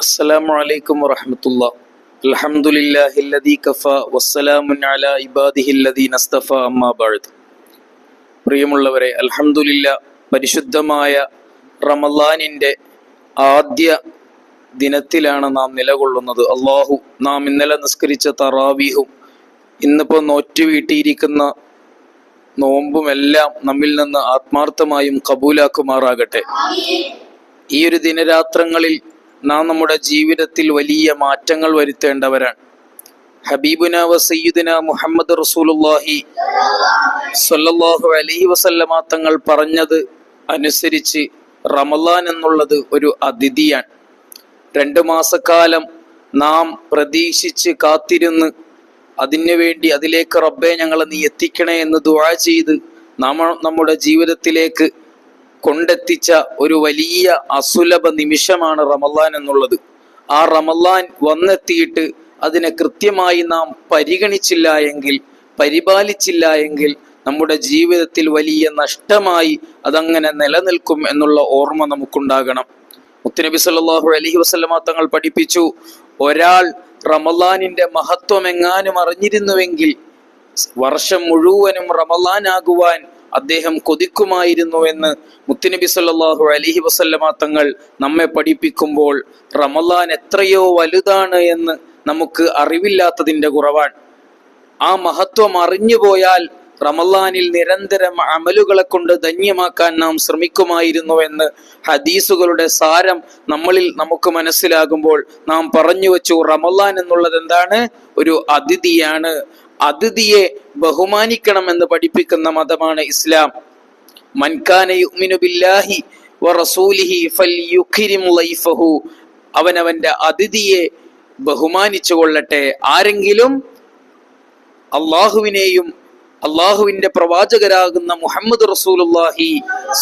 السلام عليكم ورحمة الله الحمد لله الذي كفى والسلام على عباده الذين اصطفى أما بعد പ്രിയമുള്ളവരെ അൽഹംദുലില്ല പരിശുദ്ധമായ റമലാനിൻ്റെ ആദ്യ ദിനത്തിലാണ് നാം നിലകൊള്ളുന്നത് അള്ളാഹു നാം ഇന്നലെ നിസ്കരിച്ച തറാവീഹും ഇന്നിപ്പോൾ നോറ്റു വീട്ടിയിരിക്കുന്ന നോമ്പുമെല്ലാം നമ്മിൽ നിന്ന് ആത്മാർത്ഥമായും കബൂലാക്കുമാറാകട്ടെ ഈ ഒരു ദിനരാത്രങ്ങളിൽ നാം നമ്മുടെ ജീവിതത്തിൽ വലിയ മാറ്റങ്ങൾ വരുത്തേണ്ടവരാണ്. ഹബീബുന വ മുഹമ്മദ് റസൂലുല്ലാഹി സ്വല്ലല്ലാഹു അലൈഹി വസല്ലമ തങ്ങൾ പറഞ്ഞത് അനുസരിച്ച് റമലാൻ എന്നുള്ളത് ഒരു അതിഥിയാണ്. രണ്ടു മാസക്കാലം നാം പ്രതീക്ഷിച്ച് കാത്തിരുന്ന് അതിനു വേണ്ടി അതിലേക്ക് റബ്ബെ ഞങ്ങളെ നീ എത്തിക്കണേ എന്ന് ദുആ ചെയ്ത് നാം നമ്മുടെ ജീവിതത്തിലേക്ക് കൊണ്ടെത്തിച്ച ഒരു വലിയ അസുലഭ നിമിഷമാണ് റമല്ലാൻ എന്നുള്ളത്. ആ റമല്ലാൻ വന്നെത്തിയിട്ട് അതിനെ കൃത്യമായി നാം പരിഗണിച്ചില്ല എങ്കിൽ പരിപാലിച്ചില്ല എങ്കിൽ നമ്മുടെ ജീവിതത്തിൽ വലിയ നഷ്ടമായി അതങ്ങനെ നിലനിൽക്കും എന്നുള്ള ഓർമ്മ നമുക്കുണ്ടാകണം. മുത്തുനബി സല്ലാഹു അലഹി വസല്ലമ തങ്ങൾ പഠിപ്പിച്ചു ഒരാൾ റമലാനിന്റെ മഹത്വം എങ്ങാനും അറിഞ്ഞിരുന്നുവെങ്കിൽ വർഷം മുഴുവനും റമലാനാകുവാൻ അദ്ദേഹം കൊതിക്കുമായിരുന്നു എന്ന് മുത്തുനബി സല്ലാഹു അലൈഹി വസല്ലമ തങ്ങൾ നമ്മെ പഠിപ്പിക്കുമ്പോൾ റമലാൻ എത്രയോ വലുതാണ് എന്ന് നമുക്ക് അറിവില്ലാത്തതിന്റെ കുറവാണ്. ആ മഹത്വം അറിഞ്ഞു പോയാൽ റമലാനിൽ നിരന്തരം അമലുകളെ കൊണ്ട് ധന്യമാക്കാൻ നാം ശ്രമിക്കുമായിരുന്നു എന്ന് ഹദീസുകളുടെ സാരം നമ്മളിൽ നമുക്ക് മനസ്സിലാകുമ്പോൾ നാം പറഞ്ഞു വെച്ചു റമലാൻ എന്നുള്ളത് എന്താണ്? ഒരു അതിഥിയാണ്. അതിഥിയെ ബഹുമാനിക്കണമെന്ന് പഠിപ്പിക്കുന്ന മതമാണ് ഇസ്ലാം. മൻകാന യുഗ്മിനു ബില്ലാഹി ഫൽയുക്രിം ലൈഫഹു. അവനവന്റെ അതിഥിയെ ബഹുമാനിച്ചു കൊള്ളട്ടെ ആരെങ്കിലും അള്ളാഹുവിനെയും അള്ളാഹുവിന്റെ പ്രവാചകരാകുന്ന മുഹമ്മദ് റസൂലുല്ലാഹി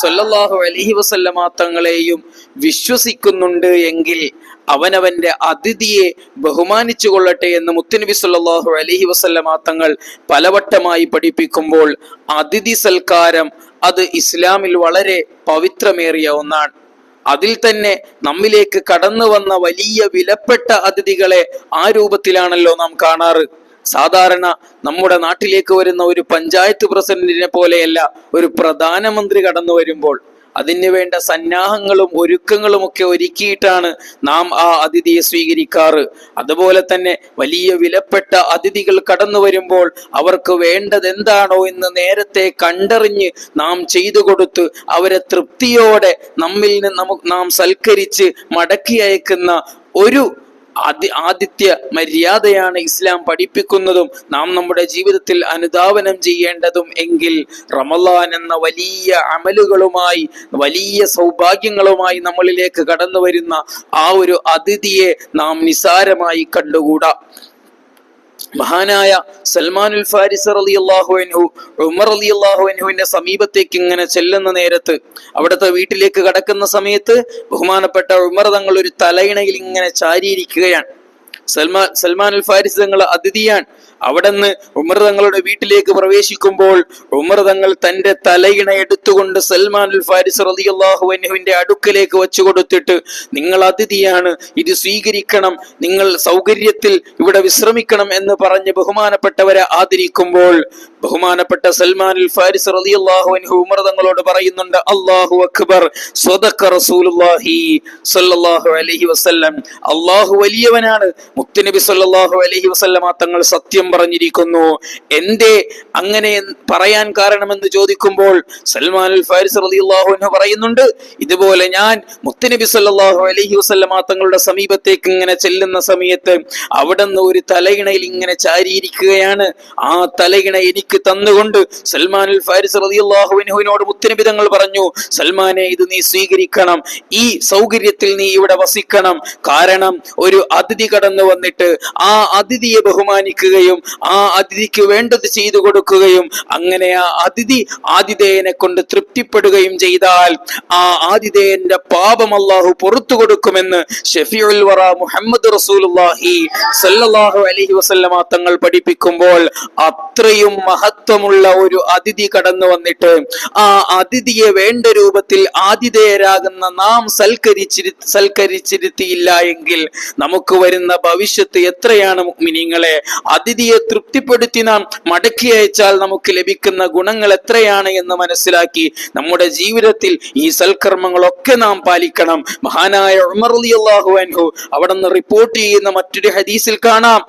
സല്ലല്ലാഹു അലൈഹി വസല്ലമ തങ്ങളെയും വിശ്വസിക്കുന്നുണ്ട് എങ്കിൽ അവനവന്റെ അതിഥിയെ ബഹുമാനിച്ചു കൊള്ളട്ടെ എന്ന് മുത്തുനബി സല്ലാഹു അലഹി വസല്ലമ തങ്ങൾ പലവട്ടമായി പഠിപ്പിക്കുമ്പോൾ അതിഥി സൽക്കാരം അത് ഇസ്ലാമിൽ വളരെ പവിത്രമേറിയ ഒന്നാണ്. അതിൽ തന്നെ നമ്മിലേക്ക് കടന്നു വന്ന വലിയ വിലപ്പെട്ട അതിഥികളെ ആ രൂപത്തിലാണല്ലോ നാം കാണാറ്. സാധാരണ നമ്മുടെ നാട്ടിലേക്ക് വരുന്ന ഒരു പഞ്ചായത്ത് പ്രസിഡന്റിനെ പോലെയല്ല ഒരു പ്രധാനമന്ത്രി കടന്നു വരുമ്പോൾ അതിന് വേണ്ട സന്നാഹങ്ങളും ഒരുക്കങ്ങളും ഒക്കെ ഒരുക്കിയിട്ടാണ് നാം ആ അതിഥിയെ സ്വീകരിക്കാറ്. അതുപോലെ തന്നെ വലിയ വിലപ്പെട്ട അതിഥികൾ കടന്നു വരുമ്പോൾ അവർക്ക് വേണ്ടത് എന്താണോ എന്ന് നേരത്തെ കണ്ടറിഞ്ഞ് നാം ചെയ്തു കൊടുത്ത് അവരെ തൃപ്തിയോടെ നമ്മിൽ നിന്ന് നമുക്ക് നാം സൽക്കരിച്ച് മടക്കി അയക്കുന്ന ഒരു ആദി ആദിത്യ മര്യാദയാണ് ഇസ്ലാം പഠിപ്പിക്കുന്നതും നാം നമ്മുടെ ജീവിതത്തിൽ അനുധാവനം ചെയ്യേണ്ടതും എങ്കിൽ റമലാൻ എന്ന വലിയ അമലുകളുമായി വലിയ സൗഭാഗ്യങ്ങളുമായി നമ്മളിലേക്ക് കടന്നു വരുന്ന ആ ഒരു അതിഥിയെ നാം നിസാരമായി കണ്ടുകൂടാ? മഹാനായ സൽമാനുൽ ഫാരിസ് അലി അള്ളാഹു അൻഹു ഉമർ അലി അള്ളാഹു അൻഹുവിന്റെ സമീപത്തേക്ക് ഇങ്ങനെ ചെല്ലുന്ന നേരത്ത് അവിടുത്തെ വീട്ടിലേക്ക് കടക്കുന്ന സമയത്ത് ബഹുമാനപ്പെട്ട ഉമർ തങ്ങൾ ഒരു തലയിണയിൽ ഇങ്ങനെ ചാരിയിരിക്കുകയാണ്. സൽമാൻ സൽമാൻ അൽ ഫാരിസ് തങ്ങൾ അതിഥിയാണ്. അവിടെ നിന്ന് ഉമർ തങ്ങളുടെ വീട്ടിലേക്ക് പ്രവേശിക്കുമ്പോൾ ഉമർ തങ്ങൾ തന്റെ തലയിണ എടുത്തുകൊണ്ട് സൽമാൻ അൽ ഫാരിസ് റളിയല്ലാഹു അൻഹുവിന്റെ അടുക്കലേക്ക് വെച്ചു കൊടുത്തിട്ട് നിങ്ങൾ അതിഥിയാണ് ഇത് സ്വീകരിക്കണം നിങ്ങൾ സൗകര്യത്തിൽ ഇവിടെ വിശ്രമിക്കണം എന്ന് പറഞ്ഞ് ബഹുമാനപ്പെട്ടവരെ ആദരിക്കുമ്പോൾ ബഹുമാനപ്പെട്ട സൽമാൻ ഫാരിസ് റളിയല്ലാഹു അൻഹു ഉമർ തങ്ങളോട് പറയുന്നുണ്ട് അല്ലാഹു അക്ബർ സ്വദഖ റസൂലുള്ളാഹി അലൈഹി വസല്ലം. അല്ലാഹു വലിയവനാണ്. മുത്തുനബി സ്വല്ലല്ലാഹു അലൈഹി വസല്ലമ തങ്ങൾ സത്യം പറഞ്ഞിരിക്കുന്നു. എന്തേ അങ്ങനെ പറയാൻ കാരണമെന്ന് ചോദിക്കുമ്പോൾ സൽമാൻ ഫാരിസ് റളിയല്ലാഹു അൻഹു പറയുന്നുണ്ട് ഇതുപോലെ ഞാൻ മുത്തുനബി സല്ലല്ലാഹു അലൈഹി വസല്ലമ തങ്ങളുടെ സമീപത്തേക്ക് ഇങ്ങനെ ചെല്ലുന്ന സമയത്ത് അവിടെ നിന്ന് ഒരു തലയിണയിൽ ഇങ്ങനെ ചാരിയിരിക്കുകയാണ്. ആ തലയിണ എനിക്ക് തന്നുകൊണ്ട് സൽമാൻ അൽ ഫാരിസ് തങ്ങൾ പറഞ്ഞു സൽമാനെ ഇത് നീ സ്വീകരിക്കണം. ഈ സൗകര്യത്തിൽ നീ ഇവിടെ വസിക്കണം. കാരണം ഒരു അതിഥി കടന്നു വന്നിട്ട് ആ അതിഥിയെ ബഹുമാനിക്കുകയും ആ അതിഥിക്ക് വേണ്ടത് ചെയ്തു കൊടുക്കുകയും അങ്ങനെ ആ അതിഥി ആതിഥേയനെ കൊണ്ട് തൃപ്തിപ്പെടുകയും ചെയ്താൽ ആ ആതിഥേയന്റെ പാപം അള്ളാഹു പുറത്തു കൊടുക്കുമെന്ന് ഷഫീഉൽ വറ മുഹമ്മദ് റസൂലുള്ളാഹി സല്ലല്ലാഹു അലൈഹി തങ്ങൾ പഠിപ്പിക്കുമ്പോൾ അത്രയും മഹത്വമുള്ള ഒരു അതിഥി കടന്നു വന്നിട്ട് ആ അതിഥിയെ വേണ്ട രൂപത്തിൽ ആതിഥേയരാകുന്ന നാം സൽക്കരിച്ചിരു സൽക്കരിച്ചിരുത്തിയില്ല എങ്കിൽ നമുക്ക് വരുന്ന ഭവിഷ്യത്ത് എത്രയാണ് മിനിങ്ങളെ അതിഥിയെ തൃപ്തിപ്പെടുത്തി നാം മടക്കി അയച്ചാൽ നമുക്ക് ലഭിക്കുന്ന ഗുണങ്ങൾ എത്രയാണ് എന്ന് മനസ്സിലാക്കി നമ്മുടെ ജീവിതത്തിൽ ഈ സൽക്കർമ്മങ്ങളൊക്കെ നാം പാലിക്കണം. മഹാനായ ഉമർ റളിയല്ലാഹു അൻഹു അവിടെ നിന്ന് റിപ്പോർട്ട് ചെയ്യുന്ന മറ്റൊരു ഹദീസിൽ കാണാം.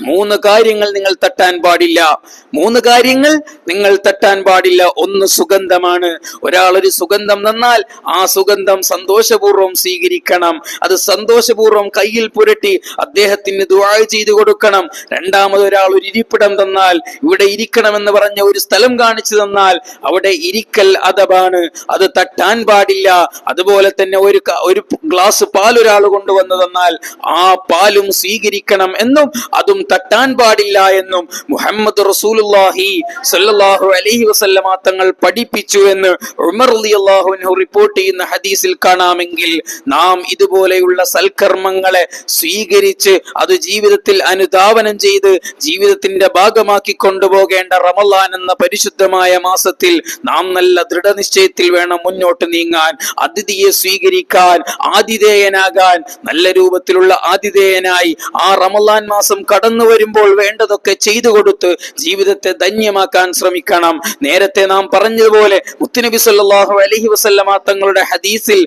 മൂന്ന് കാര്യങ്ങൾ നിങ്ങൾ തട്ടാൻ പാടില്ല. മൂന്ന് കാര്യങ്ങൾ നിങ്ങൾ തട്ടാൻ പാടില്ല. ഒന്ന് സുഗന്ധമാണ്. ഒരാൾ ഒരു സുഗന്ധം തന്നാൽ ആ സുഗന്ധം സന്തോഷപൂർവം സ്വീകരിക്കണം. അത് സന്തോഷപൂർവം കയ്യിൽ പുരട്ടി അദ്ദേഹത്തിന് ദുആ ചെയ്തു കൊടുക്കണം. രണ്ടാമത് ഒരാൾ ഒരു ഇരിപ്പിടം തന്നാൽ ഇവിടെ ഇരിക്കണമെന്ന് പറഞ്ഞ ഒരു സ്ഥലം കാണിച്ചു തന്നാൽ അവിടെ ഇരിക്കൽ അദബാണ്. അത് തട്ടാൻ പാടില്ല. അതുപോലെ തന്നെ ഒരു ഒരു ഗ്ലാസ് പാൽ ഒരാൾ കൊണ്ടുവന്നു തന്നാൽ ആ പാലും സ്വീകരിക്കണം എന്നും അതും തട്ടാൻ പാടില്ല എന്നും മുഹമ്മദ് റസൂലുള്ളാഹി സല്ലല്ലാഹു അലൈഹി വസല്ലമ തങ്ങൾ പഠിപ്പിച്ചു എന്ന് ഉമർ റളിയല്ലാഹു അൻഹു റിപ്പോർട്ട് ചെയ്യുന്ന ഹദീസിൽ കാണാമെങ്കിൽ നാം ഇതുപോലെയുള്ള സൽക്കർമ്മങ്ങളെ സ്വീകരിച്ച് അത് ജീവിതത്തിൽ അനുധാവനം ചെയ്ത് ജീവിതത്തിന്റെ ഭാഗമാക്കി കൊണ്ടുപോകേണ്ട റമലാൻ എന്ന പരിശുദ്ധമായ മാസത്തിൽ നാം നല്ല ദൃഢനിശ്ചയത്തിൽ വേണം മുന്നോട്ട് നീങ്ങാൻ അതിഥിയെ സ്വീകരിക്കാൻ ആതിഥേയനാകാൻ നല്ല രൂപത്തിലുള്ള ആതിഥേയനായി ആ റമലാൻ മാസം കടന്നു വരുമ്പോൾ വേണ്ടതൊക്കെ ചെയ്തു കൊടുത്ത് ജീവിതത്തെ ധന്യമാക്കാൻ ശ്രമിക്കണം. നേരത്തെ നാം പറഞ്ഞതുപോലെ മുത്തുനബി സല്ലാഹു അലഹി വസല്ലമ തങ്ങളുടെ ഹദീസിൽ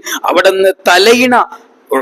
നിന്ന് തലയിണ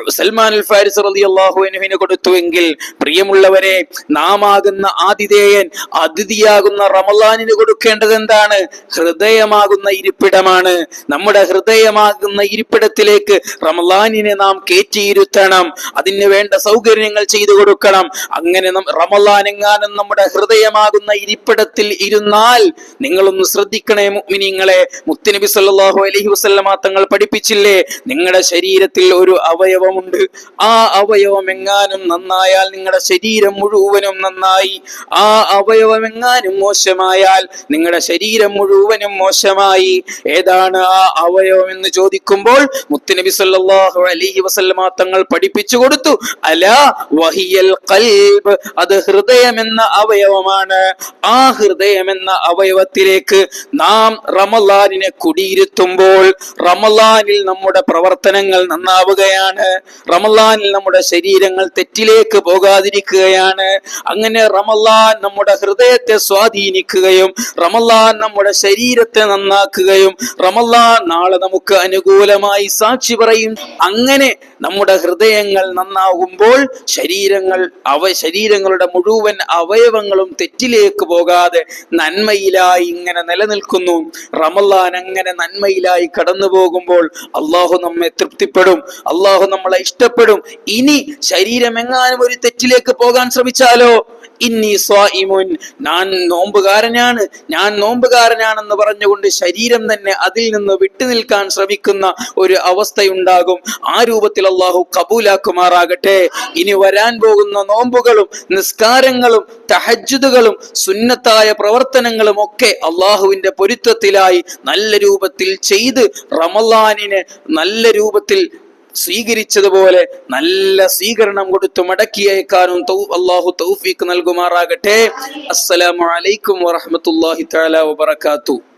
സൽമാൻ അൽ ഫാരിസ് അൻഹുവിന് കൊടുത്തുവെങ്കിൽ പ്രിയമുള്ളവരെ നാം ആകുന്ന ആതിഥേയൻ അതിഥിയാകുന്ന റമലാനിന് കൊടുക്കേണ്ടത് എന്താണ് ഹൃദയമാകുന്ന ഇരിപ്പിടമാണ്. നമ്മുടെ ഹൃദയമാകുന്ന ഇരിപ്പിടത്തിലേക്ക് റമലാനിനെ നാം കയറ്റിയിരുത്തണം. അതിന് വേണ്ട സൗകര്യങ്ങൾ ചെയ്തു കൊടുക്കണം. അങ്ങനെ റമലാനെങ്ങാനും നമ്മുടെ ഹൃദയമാകുന്ന ഇരിപ്പിടത്തിൽ ഇരുന്നാൽ നിങ്ങളൊന്ന് ശ്രദ്ധിക്കണേ മുഅ്മിനീങ്ങളെ. മുത്തുനബി സല്ലാഹു അലൈഹി വസല്ലമ തങ്ങൾ പഠിപ്പിച്ചില്ലേ? നിങ്ങളുടെ ശരീരത്തിൽ ഒരു അവയവമുണ്ട്. ആ അവയവം എങ്ങാനും നന്നായാൽ നിങ്ങളുടെ ശരീരം മുഴുവനും നന്നായി. ആ അവയവം എങ്ങാനും മോശമായാൽ നിങ്ങളുടെ ശരീരം മുഴുവനും മോശമായി. ഏതാണ് ആ അവയവം എന്ന് ചോദിക്കുമ്പോൾ മുത്തുനബി സല്ലാഹു അലഹി വസല്ലമ തങ്ങൾ പഠിപ്പിച്ചു കൊടുത്തു. അല വഹിയൽ കൽബ് അത് ഹൃദയം എന്ന അവയവമാണ്. ആ ഹൃദയം എന്ന അവയവത്തിലേക്ക് നാം റമലാനിനെ കുടിയിരുത്തുമ്പോൾ റമലാനിൽ നമ്മുടെ പ്രവർത്തനങ്ങൾ നന്നാവുകയാണ്. റമലാനിൽ നമ്മുടെ ശരീരങ്ങൾ തെറ്റിലേക്ക് പോകാതിരിക്കുകയാണ്. അങ്ങനെ റമലാൻ നമ്മുടെ ഹൃദയത്തെ സ്വാധീനിക്കുകയും റമലാൻ നമ്മുടെ ശരീരത്തെ നന്നാക്കുകയും റമലാൻ നാളെ നമുക്ക് അനുകൂലമായി സാക്ഷി പറയും. അങ്ങനെ നമ്മുടെ ഹൃദയങ്ങൾ നന്നാകുമ്പോൾ ശരീരങ്ങൾ അവ ശരീരങ്ങളുടെ മുഴുവൻ അവയവങ്ങളും തെറ്റിലേക്ക് പോകാതെ നന്മയിലായി ഇങ്ങനെ നിലനിൽക്കുന്നു. റമലാൻ അങ്ങനെ നന്മയിലായി കടന്നു പോകുമ്പോൾ അള്ളാഹു നമ്മെ തൃപ്തിപ്പെടും. അള്ളാഹു നമ്മളെ ഇഷ്ടപ്പെടും. ഇനി ശരീരം എങ്ങാനും ഒരു തെറ്റിലേക്ക് പോകാൻ ശ്രമിച്ചാലോ? ഇന്നി സ്വാഇമുൻ ഞാൻ നോമ്പുകാരനാണ്. ഞാൻ നോമ്പുകാരനാണെന്ന് പറഞ്ഞുകൊണ്ട് ശരീരം തന്നെ അതിൽ നിന്ന് വിട്ടുനിൽക്കാൻ ശ്രമിക്കുന്ന ഒരു അവസ്ഥയുണ്ടാകും. ആ രൂപത്തിൽ അള്ളാഹു കബൂലാക്കുമാറാകട്ടെ. ഇനി വരാൻ പോകുന്ന നോമ്പുകളും നിസ്കാരങ്ങളും തഹജുദുകളും സുന്നത്തായ പ്രവർത്തനങ്ങളും ഒക്കെ അള്ളാഹുവിന്റെ പൊരുത്തത്തിലായി നല്ല രൂപത്തിൽ ചെയ്ത് റമലാനിനെ നല്ല രൂപത്തിൽ സ്വീകരിച്ചതുപോലെ നല്ല സ്വീകരണം കൊടുത്ത് മടക്കി അയക്കാനും അള്ളാഹു തൗഫീഖ് നൽകുമാറാകട്ടെ. അസ്സലാമലൈക്കും വറഹ്മത്തുള്ളാഹി തആല വബറകാതുഹു